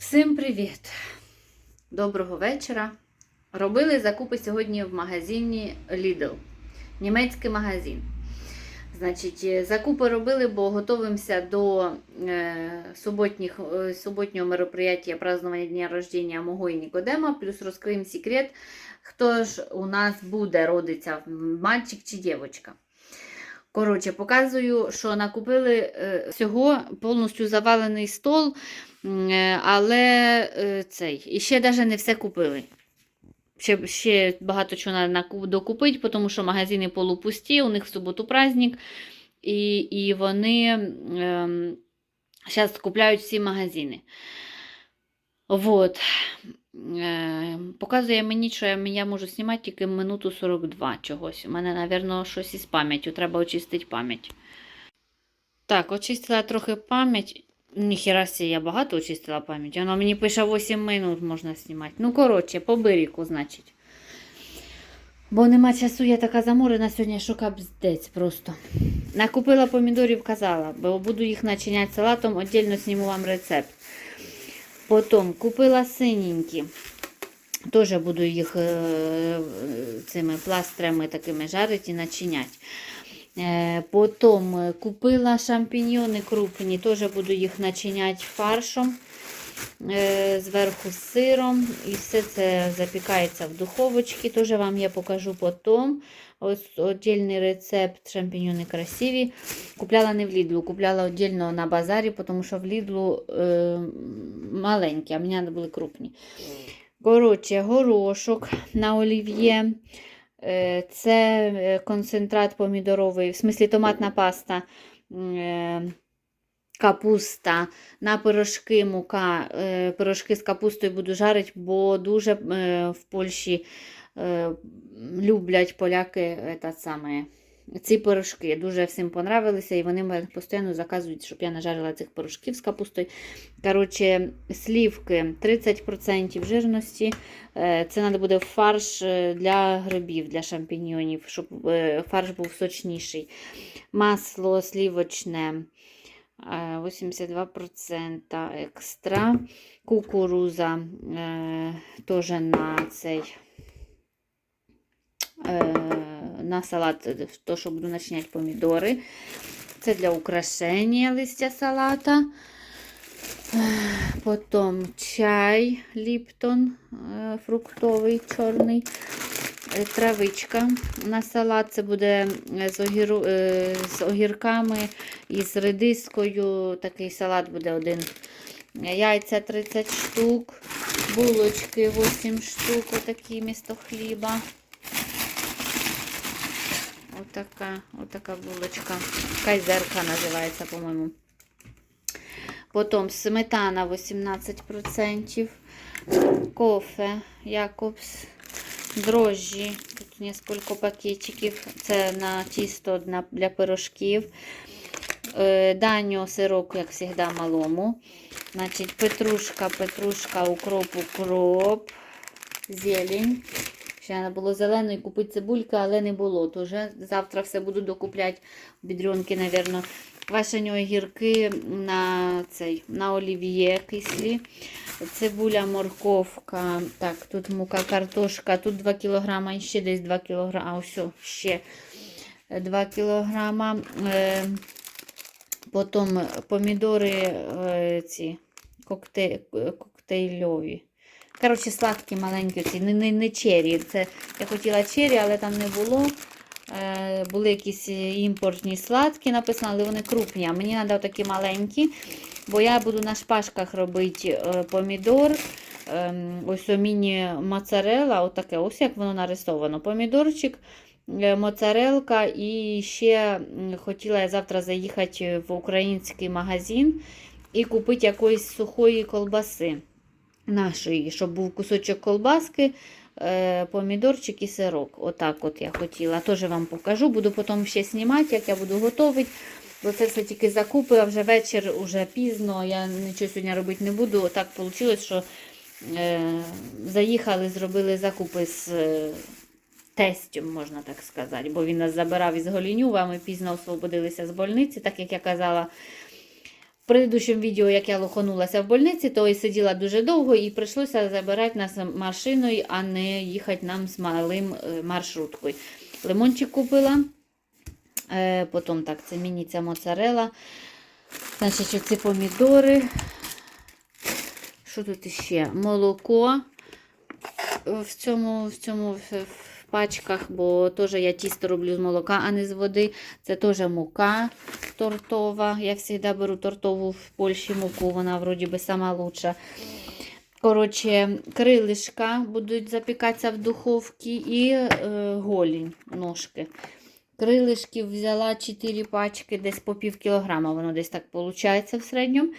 Всім привіт! Доброго вечора. Робили закупи сьогодні в магазині Lidl. Німецький магазин. Значить, е, закупи робили, бо готуємося до е, суботніх, е, суботнього мероприятия празднования дня рождения мого і Нікодема. Плюс розкриємо секрет, хто ж у нас буде родиться, мальчик чи дівчинка. Коротше, показую, що накупили е, всього повністю завалений стол, е, але е, цей, і ще навіть не все купили. Ще, ще багато чого треба докупити, тому що магазини полупусті, у них в суботу праздник, і, і вони ем, зараз купляють всі магазини. Вот. Е, показує мені, що я, можу знімати тільки минуту 42 чогось. У мене, мабуть, щось із пам'яттю. Треба очистити пам'ять. Так, очистила трохи пам'ять. Ніхіра я багато очистила пам'ять. Воно мені пише 8 минут можна знімати. Ну, коротше, по бирику, значить. Бо нема часу, я така заморена сьогодні, що капздець просто. Накупила помідорів, казала, бо буду їх начиняти салатом, віддільно зніму вам рецепт. Потім купила синенькі. Теж буду їх е, цими пластрами такими жарити і начиняти. Е, Потім купила шампіньйони крупні, теж буду їх начиняти фаршом. е, Зверху з сиром. І все це запікається в духовочці. Теж вам я покажу потім. Ось отдельний рецепт шампіньйони красиві. Купляла не в Лідлу, купляла віддільно на базарі, тому що в Лідлу е, маленькі, а мені треба були крупні. Коротше, горошок на олів'є. Е, Це е, концентрат помідоровий, в смислі томатна паста, е, капуста, на пирожки мука. Пирожки з капустою буду жарити, бо дуже в Польщі люблять поляки е, саме, ці пирожки. Дуже всім понравилися, і вони мене постійно заказують, щоб я нажарила цих пирожків з капустою. Коротше, слівки 30% жирності. Е, Це треба буде фарш е, для грибів, для шампіньйонів, щоб е, фарш був сочніший. Масло слівочне. е, 82% екстра. Кукуруза е, теж на цей е, на салат, е, то, що буду начиняти помідори. Це для украшення листя салата. Е, Потім чай Ліптон е, фруктовий, чорний. Е, Травичка на салат. Це буде е, з, огіру, е, з огірками і з редискою. Такий салат буде один. Яйця 30 штук, булочки 8 штук, отакі місто хліба. Отака, отака булочка. Кайзерка називається, по-моєму. Потім сметана 18%. Кофе Якобс. Дрожжі. Тут несколько пакетиків. Це на тісто для пирожків. Е, Даньо сирок, як завжди, малому. Значить, петрушка, петрушка, укроп, укроп, зелень. Ще було зеленої купити цибульки, але не було. Тож завтра все буду докупляти бідрюнки, мабуть. Квашені огірки на цей, на олів'є кислі. Цибуля, морковка. Так, тут мука, картошка, тут 2 кг, і ще десь 2 кг. А ось ще 2 кг. Е, потім помідори е, ці коктейль, коктейльові. Коротше, сладкі, маленькі, ці, не, не, не чері. Це, я хотіла чері, але там не було. Е, були якісь імпортні сладкі, написано, але вони крупні. А мені треба такі маленькі, бо я буду на шпажках робити е, помідор. Ем, ось о міні-моцарелла, отаке, ось як воно нарисовано. Помідорчик, е, моцарелка і ще хотіла я завтра заїхати в український магазин і купити якоїсь сухої колбаси нашої, щоб був кусочок колбаски, е, помідорчик і сирок. Отак от я хотіла. Теж вам покажу. Буду потім ще знімати, як я буду готувати. Бо це все тільки закупи, а вже вечір, уже пізно. Я нічого сьогодні робити не буду. Так вийшло, що е, заїхали, зробили закупи з е, тестем, можна так сказати. Бо він нас забирав із Голінюва, ми пізно освободилися з больниці, так як я казала. Предыдущому відео, як я лоханулася в больниці, то і сиділа дуже довго і прийшлося забирати нас машиною, а не їхати нам з малим е, маршруткою. Лимончик купила. Е, потім так, це мені ця моцарела. Значить, оці помідори. Що тут іще? Молоко в цьому, в цьому в пачках, бо теж я тісто роблю з молока, а не з води. Це теж мука тортова. Я завжди беру тортову в Польщі муку, вона вроді би сама лучша. Коротше, крилишка будуть запікатися в духовці і е, голінь, ножки. Крилишків взяла 4 пачки, десь по пів кілограма, воно десь так виходить в середньому.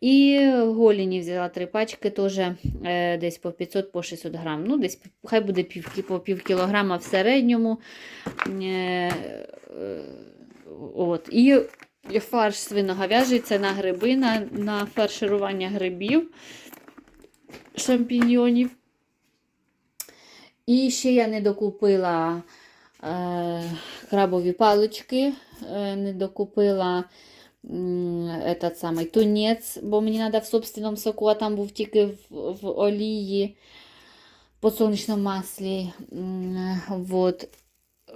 І голіні взяла 3 пачки, теж е, десь по 500 по 600 грам. Ну, десь хай буде пів, по пів кілограма в середньому. Е, е, от. І фарш свиноговяжий це на гриби, на, на фарширування грибів, шампіньйонів. І ще я не докупила е, крабові палички, е, не докупила этот самий тунець, бо мені треба в собственному соку, а там був тільки в, в олії, подсолнечному маслі. М, Вот.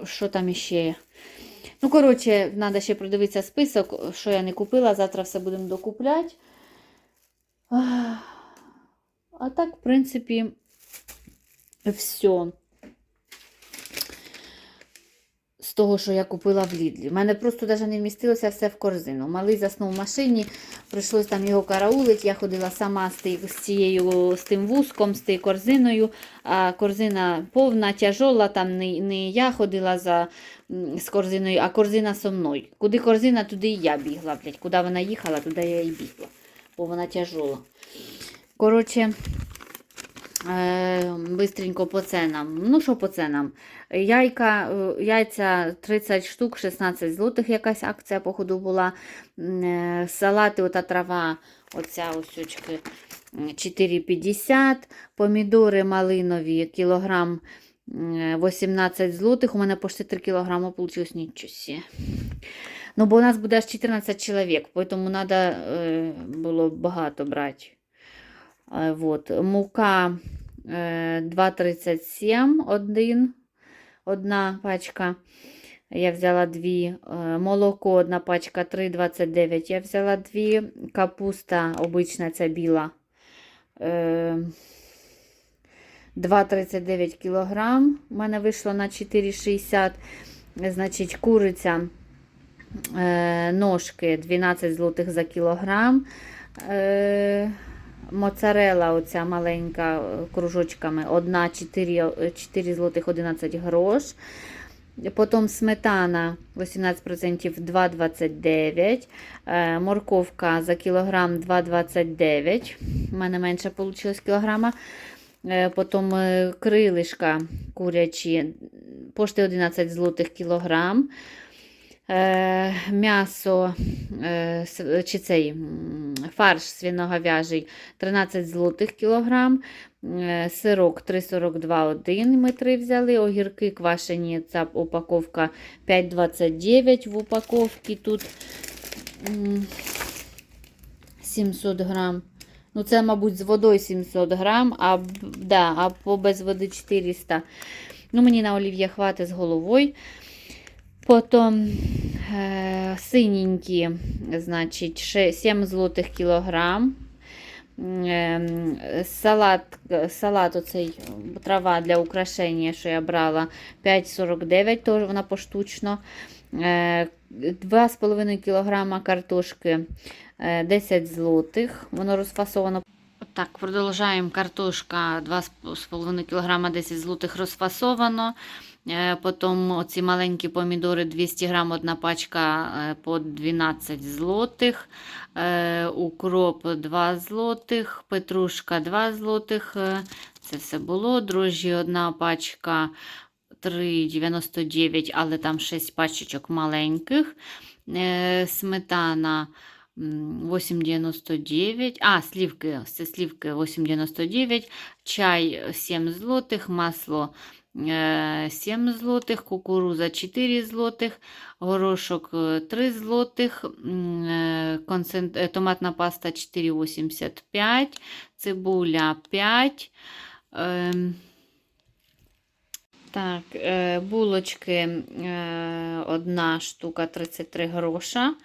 Що там іще є? Ну, коротше, треба ще продивитися список, що я не купила. Завтра все будемо докупляти. А так, в принципі, все. З того, що я купила в Лідлі. У мене просто навіть не вмістилося все в корзину. Малий заснув в машині, прийшлось там його караулити. Я ходила сама з, цією, з тим вузком, з тією корзиною. А корзина повна, тяжола, там не, не я ходила за, з корзиною, а корзина со мною. Куди корзина, туди і я бігла. Блядь. Куди вона їхала, туди я і бігла, бо вона тяжола. Коротше, бистренько по ценам. Ну, що по ценам? Яйка, е, яйця 30 штук, 16 злотих якась акція, походу, була. Е, Салати, ота трава, оця ось 4,50. Помідори малинові, кілограм 18 злотих. У мене почти 3 кілограми вийшло нічого. Ну, бо у нас буде аж 14 чоловік, тому треба було багато брати. Е, Вот. Мука е, 2,37 один, одна пачка. Я взяла дві. Е, Молоко одна пачка 3,29. Я взяла дві. Капуста обична ця біла. е, 2,39 кілограм. У мене вийшло на 4,60. Значить, куриця е, ножки 12 злотих за кілограм. Е, Моцарела, оця маленька е, кружочками, одна 4, 4 злотих 11 грош. Потім сметана 18% 2,29. Е, Морковка за кілограм 2,29. У мене менше вийшло кілограма. Е, Потім е, крилишка курячі, пошти 11 злотих кілограм. Е, М'ясо е, чи цей фарш свиноговяжий 13 злотих кілограм. Е, Сирок 3,42 один ми три взяли. Огірки квашені, ця упаковка 5,29 в упаковці. Тут м, 700 грам. Ну, це, мабуть, з водою 700 грам, а, да, а без води 400. Ну, мені на олів'є хватить з головою. Потім е, синенькі, значить, 7 злотих кілограм. Ем, Салат, салат оцей трава для украшення, що я брала 5,49, теж вона поштучно. Е, 2,5 кілограма картошки е, 10 злотих. Воно розфасовано. Так, продовжуємо. Картошка 2,5 кг 10 злотих розфасовано. Е, Потім оці маленькі помідори 200 грам, одна пачка е, по 12 злотих. Е, Укроп 2 злотих, петрушка 2 злотих. Це все було. Дрожжі одна пачка 3,99, але там 6 пачечок маленьких. Сметана 8,99. А, слівки, це слівки 8,99. Чай 7 злотих, масло е, 7 злотих, кукуруза 4 злотих, горошок е, 3 злотих, е, концент... е, томатна паста 4,85, цибуля 5. Ем, так, булочки одна штука 33 гроша.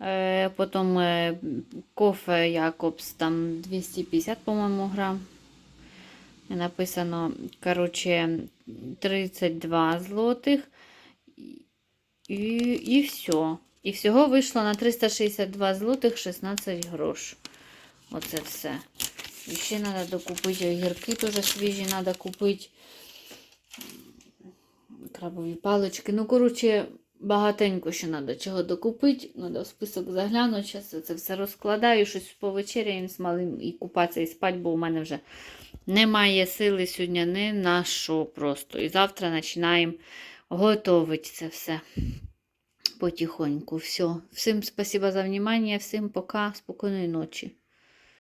Е, потім е, кофе Якобс там 250, по-моєму, грам. Написано, коротше, 32 злотих. І, і все. І всього вийшло на 362 злотих 16 грош. Оце все. І ще треба докупити огірки, теж свіжі треба купити. Крабові палички. Ну, коротше, багатенько ще треба чого докупити. Треба в список заглянути. Зараз це все розкладаю, щось повечеряємо з малим і купатися і спати, бо у мене вже немає сили сьогодні ні на що просто. І завтра починаємо готувати це все потихоньку. Все. Всім спасибо за внимание, всім пока, спокійної ночі.